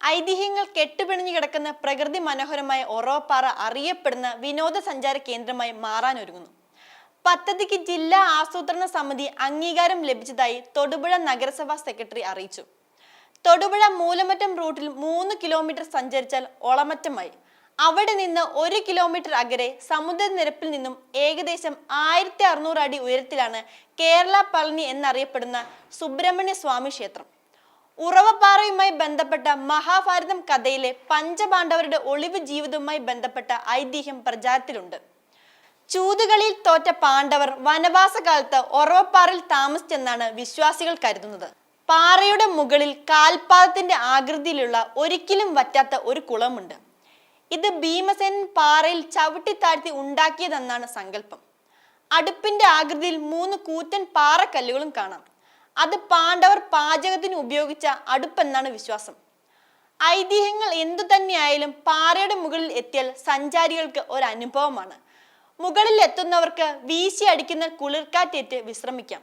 ഐതിഹ്യങ്ങൾ കെട്ടുപിണിഞ്ഞു കിടക്കുന്ന പ്രകൃതി മനോഹരമായ ഒറോപ്പാറ അറിയപ്പെടുന്ന വിനോദസഞ്ചാര കേന്ദ്രമായി മാറാനൊരുങ്ങുന്നു. പദ്ധതിക്ക് ജില്ലാ ആസൂത്രണ സമിതി അംഗീകാരം ലഭിച്ചതായി തൊടുപുഴ നഗരസഭാ സെക്രട്ടറി അറിയിച്ചു. തൊടുപുഴ മൂലമറ്റം റൂട്ടിൽ മൂന്ന് കിലോമീറ്റർ സഞ്ചരിച്ചാൽ ഒളമറ്റമായി അവിടെ നിന്ന് ഒരു കിലോമീറ്റർ അകലെ സമുദ്രനിരപ്പിൽ നിന്നും ഏകദേശം ആയിരത്തി അറുന്നൂറ് അടി ഉയരത്തിലാണ് കേരള പളനി എന്നറിയപ്പെടുന്ന സുബ്രഹ്മണ്യ സ്വാമി ക്ഷേത്രം. ഉറവപ്പാറയുമായി ബന്ധപ്പെട്ട മഹാഭാരതം കഥയിലെ പഞ്ചപാണ്ഡവരുടെ ഒളിവ് ജീവിതവുമായി ബന്ധപ്പെട്ട ഐതിഹ്യം പ്രചാരത്തിലുണ്ട്. ചൂതുകളിയിൽ തോറ്റ പാണ്ഡവർ വനവാസകാലത്ത് ഒറവപ്പാറയിൽ താമസിച്ചെന്നാണ് വിശ്വാസികൾ കരുതുന്നത്. പാറയുടെ മുകളിൽ കാൽപാദത്തിന്റെ ആകൃതിയിലുള്ള ഒരിക്കലും വറ്റാത്ത ഒരു കുളമുണ്ട്. ഇത് ഭീമസേനൻ പാറയിൽ ചവിട്ടിത്താഴ്ത്തി ഉണ്ടാക്കിയതെന്നാണ് സങ്കല്പം. അടുപ്പിന്റെ ആകൃതിയിൽ മൂന്ന് കൂറ്റൻ പാറക്കല്ലുകളും കാണാം. അത് പാണ്ഡവർ പാചകത്തിന് ഉപയോഗിച്ച അടുപ്പെന്നാണ് വിശ്വാസം. ഐതിഹ്യങ്ങൾ എന്തു തന്നെയായാലും പാറയുടെ മുകളിൽ എത്തിയാൽ സഞ്ചാരികൾക്ക് ഒരു അനുഭവമാണ്. മുകളിൽ എത്തുന്നവർക്ക് വീശി അടിക്കുന്ന കുളിർക്കാറ്റേറ്റ് വിശ്രമിക്കാം.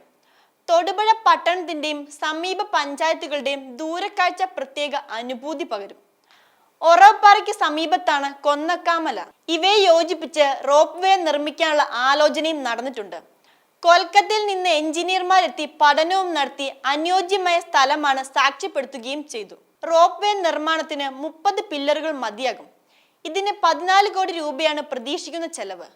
തൊടുപുഴ പട്ടണത്തിന്റെയും സമീപ പഞ്ചായത്തുകളുടെയും ദൂരക്കാഴ്ച പ്രത്യേക അനുഭൂതി പകരും. ഒറവപ്പാറയ്ക്ക് സമീപത്താണ് കൊന്നക്കാമല. ഇവയെ യോജിപ്പിച്ച് റോപ്പ് വേ നിർമ്മിക്കാനുള്ള ആലോചനയും നടന്നിട്ടുണ്ട്. കൊൽക്കത്തയിൽ നിന്ന് എഞ്ചിനീയർമാരെത്തി പഠനവും നടത്തി അനുയോജ്യമായ സ്ഥലമാണ് സാക്ഷ്യപ്പെടുത്തുകയും ചെയ്തു. റോപ്പ് വേ നിർമ്മാണത്തിന് മുപ്പത് പില്ലറുകൾ മതിയാകും. ഇതിന് പതിനാല് കോടി രൂപയാണ് പ്രതീക്ഷിക്കുന്ന ചെലവ്.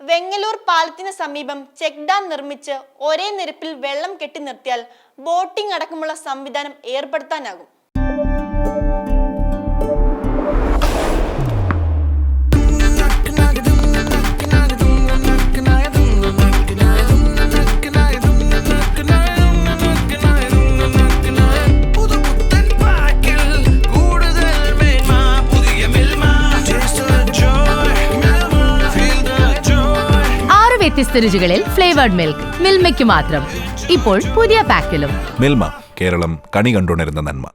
വെങ്ങലൂർ പാലത്തിന് സമീപം ചെക്ക് ഡാം നിർമ്മിച്ച് ഒരേ നിരപ്പിൽ വെള്ളം കെട്ടി നിർത്തിയാൽ ബോട്ടിംഗ് അടക്കമുള്ള സംവിധാനം ഏർപ്പെടുത്താനാകും. വ്യത്യസ്ത രുചികളിൽ ഫ്ലേവേർഡ് മിൽക്ക് മിൽമയ്ക്ക് മാത്രം. ഇപ്പോൾ പുതിയ പാക്കിലും മിൽമ കേരളം കണി കണ്ടുണരുന്ന നന്മ.